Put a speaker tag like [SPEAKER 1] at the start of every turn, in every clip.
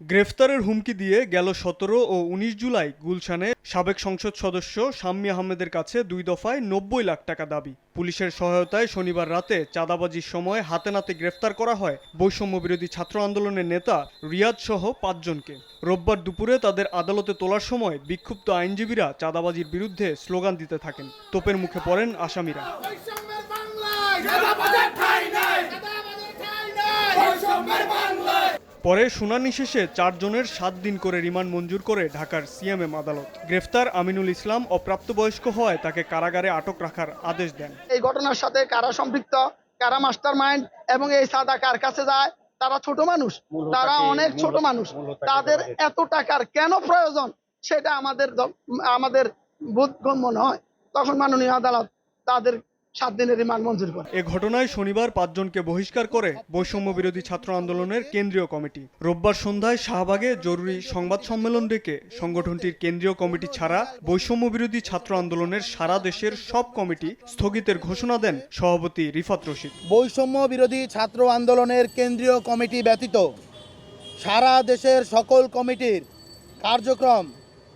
[SPEAKER 1] গ্রেফতারের হুমকি দিয়ে গেল সতেরো ও উনিশ জুলাই গুলশানে সাবেক সংসদ সদস্য শাম্মী আহমেদের কাছে দুই দফায় নব্বই লাখ টাকা দাবি। পুলিশের সহায়তায় শনিবার রাতে চাঁদাবাজির সময় হাতে নাতে গ্রেফতার করা হয় বৈষম্য বিরোধী ছাত্র আন্দোলনের নেতা রিয়াদ সহ পাঁচজনকে। রোববার দুপুরে তাদের আদালতে তোলার সময় বিক্ষুব্ধ আইনজীবীরা চাঁদাবাজির বিরুদ্ধে স্লোগান দিতে থাকেন। তোপের মুখে পড়েন আসামিরা। পরে শুনানি শেষে চারজনের সাত দিন করে রিমান্ড মঞ্জুর করে ঢাকার সিএমএম আদালত। গ্রেফতার আমিনুল ইসলাম অপ্রাপ্তবয়স্ক হওয়ায় তাকে কারাগারে আটক রাখার আদেশ দেন।
[SPEAKER 2] এই ঘটনার সাথে কারা সম্পৃক্ত কারা মাস্টার মাইন্ড এবং এই সাদা কার কাছে যায় তারা ছোট মানুষ। তারা অনেক ছোট মানুষ। তাদের এত টাকার কেন প্রয়োজন সেটা আমাদের আমাদের বোধগম্য নয়। তখন মাননীয় আদালত তাদের সাত দিনের রিমান্ড মঞ্জুর করে।
[SPEAKER 1] এ ঘটনায় শনিবার পাঁচজনকে বহিষ্কার করে বৈষম্য বিরোধী ছাত্র আন্দোলনের কেন্দ্রীয় কমিটি। রোববার সন্ধ্যায় শাহবাগে জরুরি সংবাদ সম্মেলন ডেকে সংগঠনটির কেন্দ্রীয় কমিটি ছাড়া বৈষম্য বিরোধী ছাত্র আন্দোলনের সারা দেশের সব কমিটি স্থগিতের ঘোষণা দেন সভাপতি রিফাত রশিদ।
[SPEAKER 3] বৈষম্য বিরোধী ছাত্র আন্দোলনের কেন্দ্রীয় কমিটি ব্যতীত সারা দেশের সকল কমিটির কার্যক্রম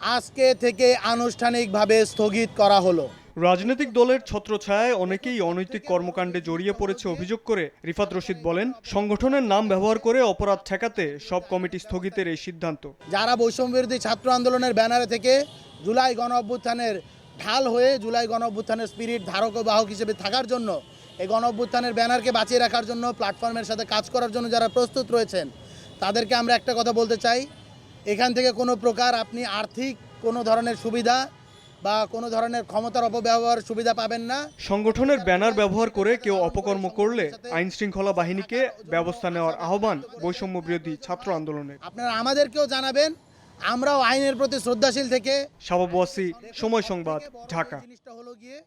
[SPEAKER 3] আজকে থেকে আনুষ্ঠানিকভাবে স্থগিত করা হলো।
[SPEAKER 1] রাজনৈতিক দলের ছত্রছায়ায় অনেকেই অনৈতিক কর্মকাণ্ডে জড়িয়ে পড়েছে অভিযোগ করে। রিফাত রশিদ বলেন, সংগঠনের নাম ব্যবহার করে অপরাধ ঠেকাতে সব কমিটি স্থগিতের এই সিদ্ধান্ত।
[SPEAKER 3] যারা বৈষম্য বিরোধী ছাত্র আন্দোলনের ব্যানারে থেকে জুলাই গণ অভ্যুত্থানের ঢাল হয়ে জুলাই গণ অভ্যুত্থানের স্পিরিট ধারক ও বাহক হিসেবে থাকার জন্য, এই গণ অভ্যুত্থানের ব্যানারকে বাঁচিয়ে রাখার জন্য প্ল্যাটফর্মের সাথে কাজ করার জন্য যারা প্রস্তুত রয়েছেন, তাদেরকে আমরা একটা কথা বলতে চাই। এখান থেকে কোনো প্রকার আপনি আর্থিক কোনো ধরনের সুবিধা বা কোনো ধরনের ক্ষমতার অপব্যবহার সুবিধা পাবেন না।
[SPEAKER 1] সংগঠনের ব্যানার ব্যবহার করে কেউ অপকর্ম করলে আইন শৃঙ্খলা বাহিনীকে ব্যবস্থা নেওয়ার আহ্বান বৈষম্য বিরোধী ছাত্র আন্দোলনের।
[SPEAKER 3] আপনারা আমাদেরকেও জানাবেন আমরাও আইনের প্রতি শ্রদ্ধাশীল থেকে
[SPEAKER 1] শাবাব সময় সংবাদ ঢাকা।
[SPEAKER 3] জিনিসটা হলো গিয়ে